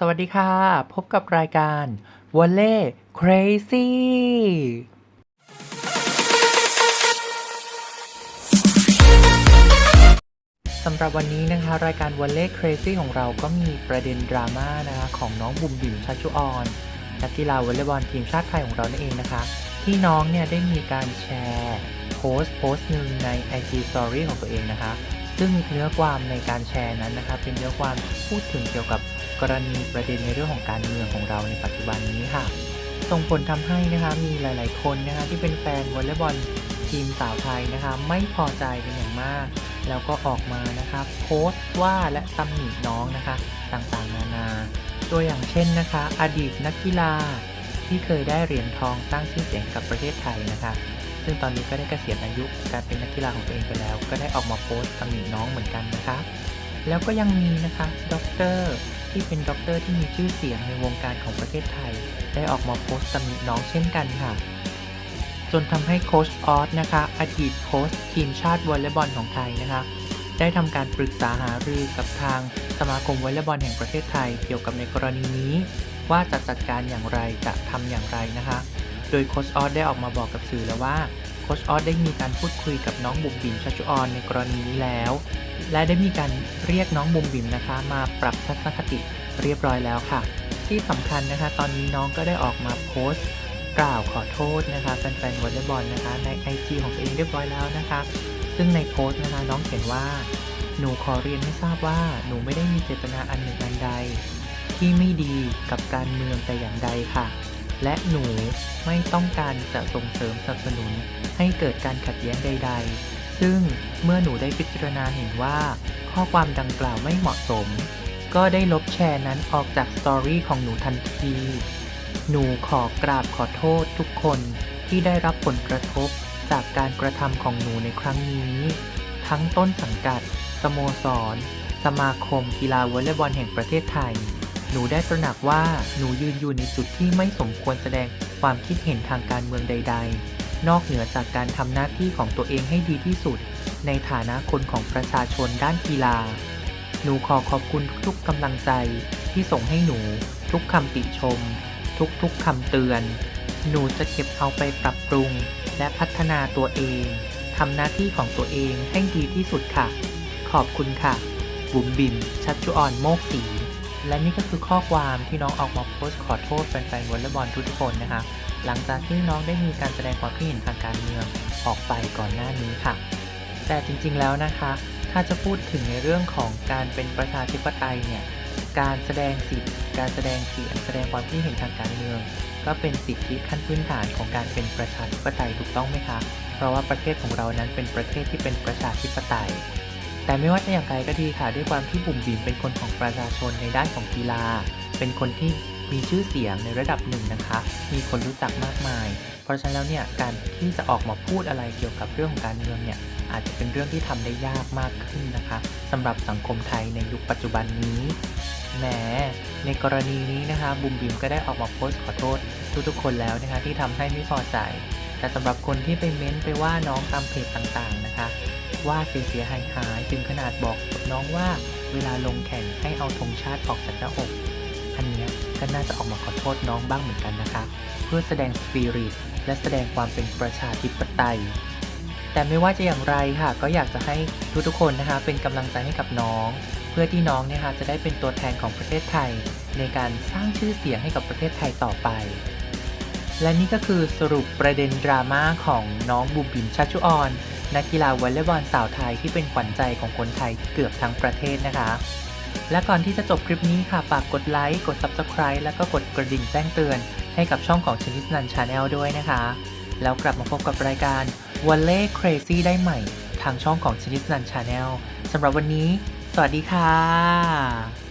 สวัสดีค่ะ พบกับรายการ w a l l e Crazy สำหรับวันนี้นะคะ รายการ w a l l e Crazy ของเราก็มีประเด็นดราม่านะคะของน้องบุ๋มบิ๋มชัชชุออนนักกีฬาวอลเลย์บอลทีมชาติไทยของเรานั่นเองนะคะ ที่น้องเนี่ยได้มีการแชร์โพสต์โพสต์หนึ่งใน IG Story ของตัวเองนะคะ ซึ่งเนื้อความในการแชร์นั้นนะคะเป็นเนื้อความพูดถึงเกี่ยวกับกรณีประเด็นในเรื่องของการเมืองของเราในปัจจุบันนี้ค่ะ ส่งผลทำให้นะคะมีหลาย ๆ คนนะคะที่เป็นแฟนวอลเลย์บอลทีมสาวไทยนะคะ ไม่พอใจเป็นอย่างมาก แล้วก็ออกมานะคะโพสต์ว่าและตำหนิน้องนะคะ ต่างๆ นานา ตัวอย่างเช่นนะคะ อดีตนักกีฬาที่เคยได้เหรียญทองสร้างชื่อเสียงกับประเทศไทยนะคะ ซึ่งตอนนี้ก็ได้เกษียณอายุการเป็นนักกีฬาของตัวเองไปแล้ว ก็ได้ออกมาโพสต์ตำหนิน้องเหมือนกันนะคะแล้วก็ยังมีนะคะด็อกเตอร์ที่เป็นด็อกเตอร์ที่มีชื่อเสียงในวงการของประเทศไทย ได้ออกมาโพสต์ตำหนิน้องเช่นกันค่ะ จนทำให้โค้ชออสนะคะอดีตโค้ชทีมชาติวอลเลย์บอลของไทยนะคะ ได้ทำการปรึกษาหารือกับทางสมาคมวอลเลย์บอลแห่งประเทศไทย เกี่ยวกับในกรณีนี้ ว่าจะจัดการอย่างไรจะทำอย่างไรนะคะ โดยโค้ชออสได้ออกมาบอกกับสื่อแล้วว่าโค้ชออสได้มีการพูดคุยกับน้องบุ๋มบิ๋มชัชชุออนในกรณีนี้แล้ว และได้มีการเรียกน้องบุ๋มบิ๋มนะคะ มาปรับทัศนคติเรียบร้อยแล้วค่ะ ที่สำคัญนะคะ ตอนนี้น้องก็ได้ออกมาโพสต์กล่าวขอโทษนะคะแฟนๆวอลเลย์บอลนะคะ ใน IG ของตัวเองเรียบร้อยแล้วนะคะ ซึ่งในโพสต์นะคะน้องเขียนว่า หนูขอเรียนให้ทราบว่าหนูไม่ได้มีเจตนาอันหนึ่งอันใด ที่ไม่ดีกับการเมืองแต่อย่างใดค่ะ และหนูไม่ต้องการจะส่งเสริมสนับสนุนให้เกิดการขัดแย้งใด ๆ ซึ่งเมื่อหนูได้พิจารณาเห็นว่า ข้อความดังกล่าวไม่เหมาะสม ก็ได้ลบแชร์นั้นออกจากสตอรี่ของหนูทันที หนูขอกราบขอโทษทุกคนที่ได้รับผลกระทบจากการกระทำของหนูในครั้งนี้ ทั้งต้นสังกัด สโมสร สมาคมกีฬาวอลเลย์บอลแห่งประเทศไทย นูได้ตระหนักว่าหนูยืนอยู่ในจุดที่ไม่สมควรแสดงความคิดเห็นทางการเมืองใด ๆ นอกเหนือจากการทำหน้าที่ของตัวเองให้ดีที่สุด ในฐานะคนของประชาชนด้านกีฬา หนูขอขอบคุณทุกๆกำลังใจที่ส่งให้หนู ทุกคำติชม ทุกๆคำเตือน หนูจะเก็บเอาไปปรับปรุง และพัฒนาตัวเองทำหน้าที่ของตัวเองให้ดีที่สุดค่ะ ขอบคุณค่ะ บุ๋มบิมชัชชุออนโมกศรี และนี่ก็คือข้อความที่น้องออกมาโพสต์ขอโทษแฟนๆวอลเลย์บอลทุกคนนะคะ หลังจากที่น้องได้มีการแสดงความคิดเห็นทางการเมืองออกไปก่อนหน้านี้ค่ะ แต่จริงๆแล้วนะคะ ถ้าจะพูดถึงในเรื่องของการเป็นประชาธิปไตยเนี่ย การแสดงสิทธิ์การแสดงเสียงแสดงความคิดเห็นทางการเมือง ก็เป็นสิทธิขั้นพื้นฐานของการเป็นประชาธิปไตยถูกต้องไหมคะ เพราะว่าประเทศของเรานั้นเป็นประเทศที่เป็นประชาธิปไตย แต่ไม่ว่าจะอย่างไรก็ดีค่ะ ด้วยความที่บุ๋มบิ๋มเป็นคนของประชาชนในด้านของกีฬา เป็นคนที่มีชื่อเสียงในระดับหนึ่งนะคะ มีคนรู้จักมากมาย เพราะฉะนั้นแล้วเนี่ย การที่จะออกมาพูดอะไรเกี่ยวกับเรื่องของการเมืองเนี่ย อาจจะเป็นเรื่องที่ทำได้ยากมากขึ้นนะคะสำหรับสังคมไทยในยุคปัจจุบันนี้แหมในกรณีนี้นะคะบุ๋มบิ๋มก็ได้ออกมาโพสต์ขอโทษทุกๆคนแล้วนะคะที่ทำให้ไม่พอใจ แต่สำหรับคนที่ไปเม้นไปว่าน้องตามเพจต่างๆนะคะ ว่าเสียเสียหายหายถึงขนาดบอกน้องว่าเวลาลงแข่งให้เอาธงชาติออกจากหน้าอก อันนี้ก็น่าจะออกมาขอโทษน้องบ้างเหมือนกันนะคะ เพื่อแสดงสปิริตและแสดงความเป็นประชาธิปไตย แต่ไม่ว่าจะอย่างไรค่ะ ก็อยากจะให้ทุกๆคนนะคะ เป็นกำลังใจให้กับน้อง เพื่อที่น้องเนี่ยค่ะจะได้เป็นตัวแทนของประเทศไทย ในการสร้างชื่อเสียงให้กับประเทศไทยต่อไป และนี่ก็คือสรุปประเด็นดราม่าของน้องบุมบิมชัชชุออน นักกีฬาวอลเลย์บอลสาวไทยที่เป็นขวัญใจของคนไทยเกือบทั้งประเทศนะคะ และก่อนที่จะจบคลิปนี้ค่ะฝากกดไลค์ กด Subscribe แล้วก็กดกระดิ่งแจ้งเตือน ให้กับช่องของชนิสนันชาแนลด้วยนะคะ แล้วกลับมาพบกับรายการ w a l l e Crazy ได้ใหม่ ทางช่องของชนิสนันชาแนลสำหรับวันนี้ สวัสดีค่ะ